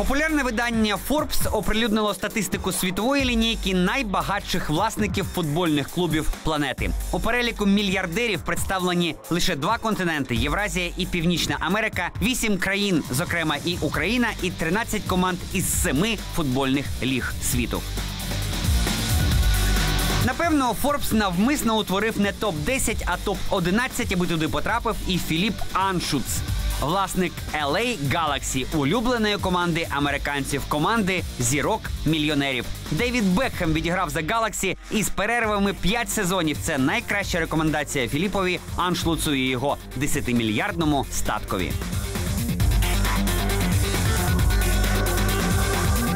Популярне видання Forbes оприлюднило статистику світової лінійки найбагатших власників футбольних клубів планети. У переліку мільярдерів представлені лише два континенти Євразія і Північна Америка, вісім країн, зокрема і Україна, і 13 команд із семи футбольних ліг світу. Напевно, Форбс навмисно утворив не топ 10 а топ 11 аби туди потрапив і Філіп Аншуц. Власник LA Galaxy, улюбленої команди американців, команди зірок мільйонерів. Девід Бекхем відіграв за Galaxy із перервами 5 сезонів. Це найкраща рекомендація Філіпові Аншлуцу і його 10-мільярдному статкові.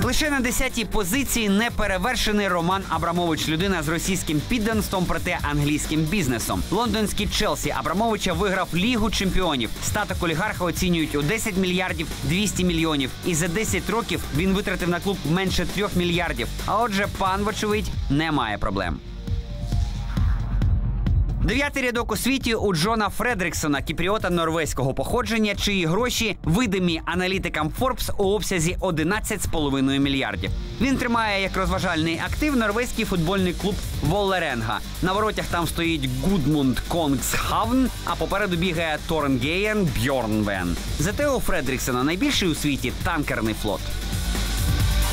Лише на 10-й позиції неперевершений Роман Абрамович, людина з російським підданством, проте англійським бізнесом. Лондонський Челсі Абрамовича виграв лігу чемпіонів. Статок олігарха оцінюють у 10 мільярдів 200 мільйонів. І за 10 років він витратив на клуб менше 3 мільярдів. А отже, пан вочевидь не має проблем. Дев'ятий рядок у світі у Джона Фредріксона, кіпріота норвезького походження, чиї гроші видимі аналітикам Forbes у обсязі 11,5 мільярдів. Він тримає як розважальний актив норвезький футбольний клуб Воллеренга. На воротях там стоїть Гудмунд Конгсхавн, а попереду бігає Торнгеєн Бьорнвен. Зате у Фредріксона найбільший у світі танкерний флот.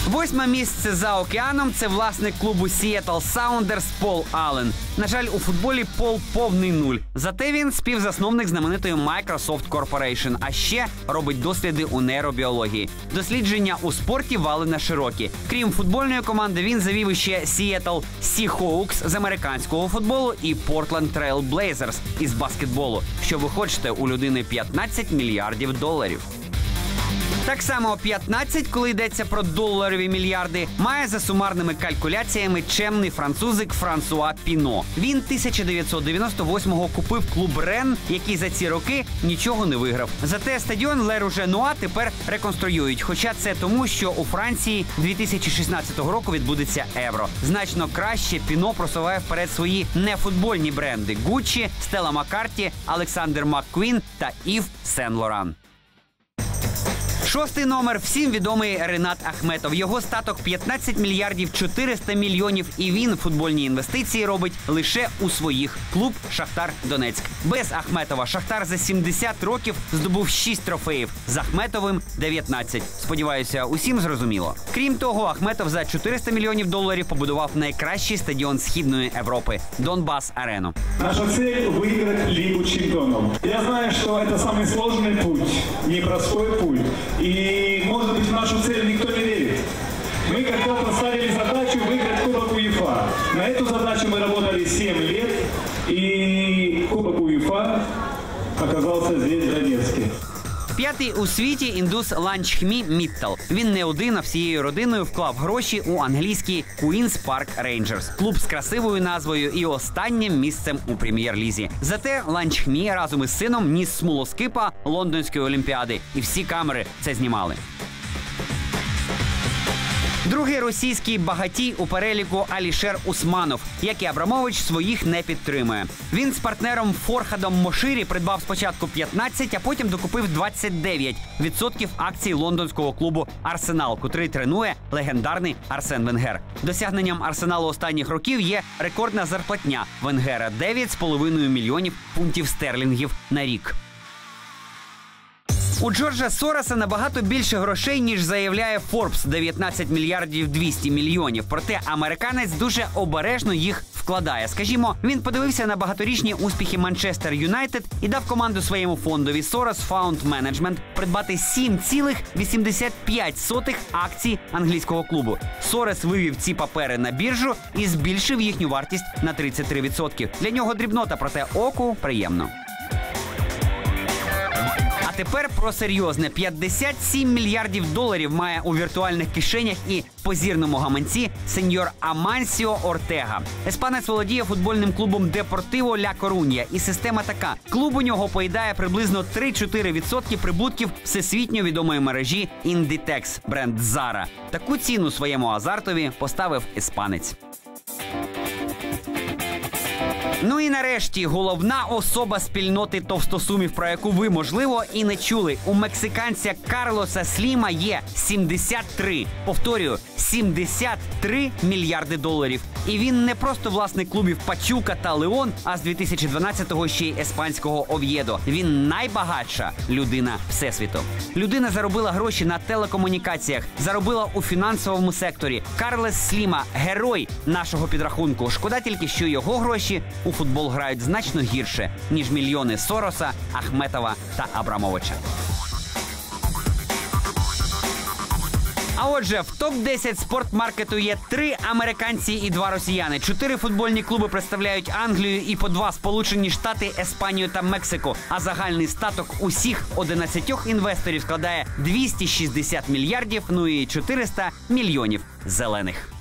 Восьме місце за океаном це власник клубу Seattle Sounders Пол Аллен. На жаль, у футболі Пол повний нуль. Зате він співзасновник знаменитої Microsoft Corporation, а ще робить досліди у нейробіології. Дослідження у спорті Валена широкі. Крім футбольної команди, він завів іще Seattle Seahawks з американського футболу і Portland Trail Blazers із баскетболу. Що ви хочете у людини 15 мільярдів доларів. Так само 15, коли йдеться про доларові мільярди, має за сумарними калькуляціями чемний французик Франсуа Піно. Він 1998-го купив клуб Рен, який за ці роки нічого не виграв. Зате стадіон Леруже Нуа тепер реконструюють. Хоча це тому, що у Франції 2016 року відбудеться євро. Значно краще Піно просуває вперед свої нефутбольні бренди: Гуччі, Стела Маккарті, Олександр Макквін та Ів Сен Лоран. Шостий номер всім відомий Ренат Ахметов. Його статок 15 мільярдів 400 мільйонів. І він футбольні інвестиції робить лише у своїх клуб Шахтар Донецьк. Без Ахметова Шахтар за 70 років здобув 6 трофеїв. З Ахметовим 19. Сподіваюся, усім зрозуміло. Крім того, Ахметов за 400 мільйонів доларів побудував найкращий стадіон Східної Європи Донбас Арену. Наша цель – выиграть Лигу чемпионов. Я знаю, что это самый сложный путь, непростой путь. И, может быть, в нашу цель никто не верит. Мы когда поставили задачу выиграть Кубок УЕФА. На эту задачу мы работали 7 лет, и Кубок УЕФА оказался здесь, в Донецке. П'ятий у світі індус Ланчхмі Міттал. Він не один, а всією родиною вклав гроші у англійський Queen's Park Rangers. клуб з красивою назвою і останнім місцем у прем'єр-лізі. Зате Ланчхмі разом із сином ніс смолоскипа лондонської олімпіади, і всі камери це знімали. Другий російський багатій у переліку Алішер Усманов, як і Абрамович своїх не підтримує. Він з партнером Форхадом Моширі придбав спочатку 15, а потім докупив 29 відсотків акцій лондонського клубу Арсенал, котрий тренує легендарний Арсен Венгер. Досягненням арсеналу останніх років є рекордна зарплатня Венгера 9,5 мільйонів фунтів стерлінгів на рік. У Джорджа Сороса набагато більше грошей, ніж заявляє Форбс 19 мільярдів 200 мільйонів. Проте американець дуже обережно їх вкладає. Скажімо, він подивився на багаторічні успіхи Манчестер Юнайтед і дав команду своєму фондові Soros Fund Management придбати 7,85 акцій англійського клубу. Сорес вивів ці папери на біржу і збільшив їхню вартість на 33%. Для нього дрібнота, проте оку приємно. Тепер про серйозне 57 мільярдів доларів має у віртуальних кишенях і позірному гаманці сеньор Амансіо Ортега. Еспанець володіє футбольним клубом Депортиво Ля Корунья. І система така: клуб у нього поїдає приблизно 3-4% прибутків всесвітньо відомої мережі Inditex бренд Zara. Таку ціну своєму азартові поставив іспанець. Ну і нарешті головна особа спільноти товстосумів, про яку ви можливо і не чули. У мексиканця Карлоса Сліма є 73, повторюю, 73 мільярди доларів. І він не просто власник клубів Пачука та Леон, а з 2012-го ще й еспанського Ов'єдо. Він найбагатша людина всесвіту. Людина заробила гроші на телекомунікаціях, заробила у фінансовому секторі. Карлес Сліма герой нашого підрахунку. Шкода тільки, що його гроші у футбол грають значно гірше ніж мільйони Сороса, Ахметова та Абрамовича. А отже, в топ 10 спортмаркету є три американці і два росіяни. Чотири футбольні клуби представляють Англію і по два Сполучені Штати, Еспанію та Мексику. А загальний статок усіх 11 інвесторів складає 260 мільярдів, ну і 400 мільйонів зелених.